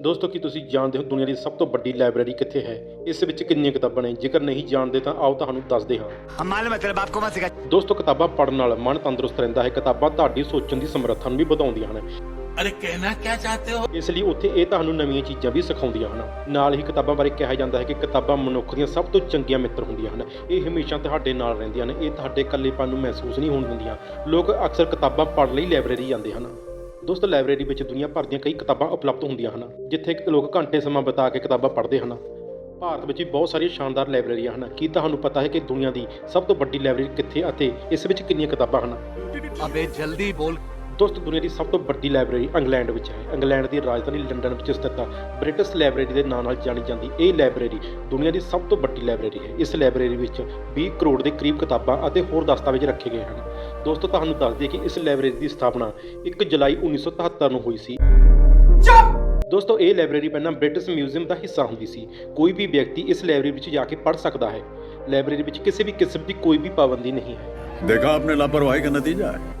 ਦੋਸਤੋ ਕੀ ਤੁਸੀਂ ਜਾਣਦੇ ਹੋ ਦੁਨੀਆ ਦੀ ਸਭ ਤੋਂ ਵੱਡੀ ਲਾਇਬ੍ਰੇਰੀ ਕਿੱਥੇ ਹੈ? ਇਸ ਵਿੱਚ ਕਿੰਨੀਆਂ ਕਿਤਾਬਾਂ ਨੇ? ਜੇਕਰ ਨਹੀਂ ਜਾਣਦੇ ਤਾਂ ਆਓ ਤੁਹਾਨੂੰ ਦੱਸਦੇ ਹਾਂ। ਮਾਲੂਮ ਹੈ ਤੇਰੇ ਬਾਪ ਕੋ ਮਤ ਸਿਖਾ ਦੋਸਤੋ ਕਿਤਾਬਾਂ ਪੜ੍ਹਨ ਨਾਲ ਮਨ ਤੰਦਰੁਸਤ ਰਹਿੰਦਾ ਹੈ। ਕਿਤਾਬਾਂ ਤੁਹਾਡੀ ਸੋਚਣ ਦੀ ਸਮਰੱਥਾ ਨੂੰ ਵੀ ਵਧਾਉਂਦੀਆਂ ਹਨ। ਅਰੇ ਕਹਿਣਾ ਕੀ ਚਾਹਤੇ ਹੋ? ਇਸ ਲਈ ਉੱਥੇ ਇਹ ਤੁਹਾਨੂੰ ਨਵੀਆਂ ਚੀਜ਼ਾਂ ਵੀ ਸਿਖਾਉਂਦੀਆਂ ਹਨ। ਨਾਲ ਹੀ ਕਿਤਾਬਾਂ ਬਾਰੇ ਕਿਹਾ ਜਾਂਦਾ ਹੈ ਕਿ ਕਿਤਾਬਾਂ ਮਨੁੱਖ ਦੀਆਂ ਸਭ ਤੋਂ ਚੰਗੀਆਂ ਮਿੱਤਰ ਹੁੰਦੀਆਂ ਹਨ। ਇਹ ਹਮੇਸ਼ਾ ਤੁਹਾਡੇ ਨਾਲ ਰਹਿੰਦੀਆਂ ਨੇ ਇਹ ਤੁਹਾਡੇ ਇਕੱਲੇਪਨ ਨੂੰ ਮਹਿਸੂਸ ਨਹੀਂ ਹੋਣ ਦਿੰਦੀਆਂ। ਲੋਕ ਅਕਸਰ ਕਿਤਾਬਾਂ ਪੜ੍ਹਨ ਲਈ ਲਾਇਬ੍ਰੇਰੀ ਜਾਂਦੇ ਹਨ। ਦੋਸਤੋ, ਲਾਇਬ੍ਰੇਰੀ ਵਿੱਚ ਦੁਨੀਆ ਭਰ ਦੀਆਂ ਕਈ ਕਿਤਾਬਾਂ ਉਪਲਬਧ ਹੁੰਦੀਆਂ ਹਨ, ਜਿੱਥੇ ਲੋਕ ਘੰਟੇ ਸਮਾਂ ਬਿਤਾ ਕੇ ਕਿਤਾਬਾਂ ਪੜ੍ਹਦੇ ਹਨ। ਭਾਰਤ ਵਿੱਚ ਵੀ ਬਹੁਤ ਸਾਰੀਆਂ ਸ਼ਾਨਦਾਰ ਲਾਇਬ੍ਰੇਰੀਆਂ ਹਨ। ਕੀ ਤੁਹਾਨੂੰ ਪਤਾ ਹੈ ਕਿ ਦੁਨੀਆ ਦੀ ਸਭ ਤੋਂ ਵੱਡੀ ਲਾਇਬ੍ਰੇਰੀ ਕਿੱਥੇ ਅਤੇ ਇਸ ਵਿੱਚ ਕਿੰਨੀਆਂ ਕਿਤਾਬਾਂ ਹਨ? ਅਬੇ ਜਲਦੀ ਬੋਲ ਦੋਸਤ ਦੁਨੀਆ ਦੀ ਸਭ ਤੋਂ ਵੱਡੀ ਲਾਇਬ੍ਰੇਰੀ ਇੰਗਲੈਂਡ ਵਿੱਚ ਹੈ। ਇੰਗਲੈਂਡ ਦੀ ਰਾਜਧਾਨੀ ਲੰਡਨ ਵਿੱਚ ਸਥਿਤ ਬ੍ਰਿਟਿਸ਼ ਲਾਇਬ੍ਰੇਰੀ ਦੇ ਨਾਂ ਨਾਲ ਜਾਣੀ ਜਾਂਦੀ ਇਹ ਲਾਇਬ੍ਰੇਰੀ ਦੁਨੀਆ ਦੀ ਸਭ ਤੋਂ ਵੱਡੀ ਲਾਇਬ੍ਰੇਰੀ ਹੈ। ਇਸ ਲਾਇਬ੍ਰੇਰੀ ਵਿੱਚ 20 ਕਰੋੜ ਦੇ ਕਰੀਬ ਕਿਤਾਬਾਂ ਅਤੇ ਹੋਰ ਦਸਤਾਵੇਜ਼ ਰੱਖੇ ਗਏ ਹਨ। ਦੋਸਤੋ, ਤੁਹਾਨੂੰ ਦੱਸ ਦਈਏ ਕਿ ਇਸ ਲਾਇਬ੍ਰੇਰੀ ਦੀ ਸਥਾਪਨਾ 1 ਜੁਲਾਈ 1973 ਨੂੰ ਹੋਈ ਸੀ। ਦੋਸਤੋ, ਇਹ ਲਾਇਬ੍ਰੇਰੀ ਪਹਿਲਾਂ ਬ੍ਰਿਟਿਸ਼ ਮਿਊਜ਼ੀਅਮ ਦਾ ਹਿੱਸਾ ਹੁੰਦੀ ਸੀ। ਕੋਈ ਵੀ ਵਿਅਕਤੀ ਇਸ ਲਾਇਬ੍ਰੇਰੀ ਵਿੱਚ ਜਾ ਕੇ ਪੜ੍ਹ ਸਕਦਾ ਹੈ। ਲਾਇਬ੍ਰੇਰੀ ਵਿੱਚ ਕਿਸੇ ਵੀ ਕਿਸਮ ਦੀ ਕੋਈ ਵੀ ਪਾਬੰਦੀ ਨਹੀਂ ਹੈ। ਦੇਖਾ, ਆਪਨੇ ਲਾਪਰਵਾਹੀ ਦਾ ਨਤੀਜਾ ਹੈ।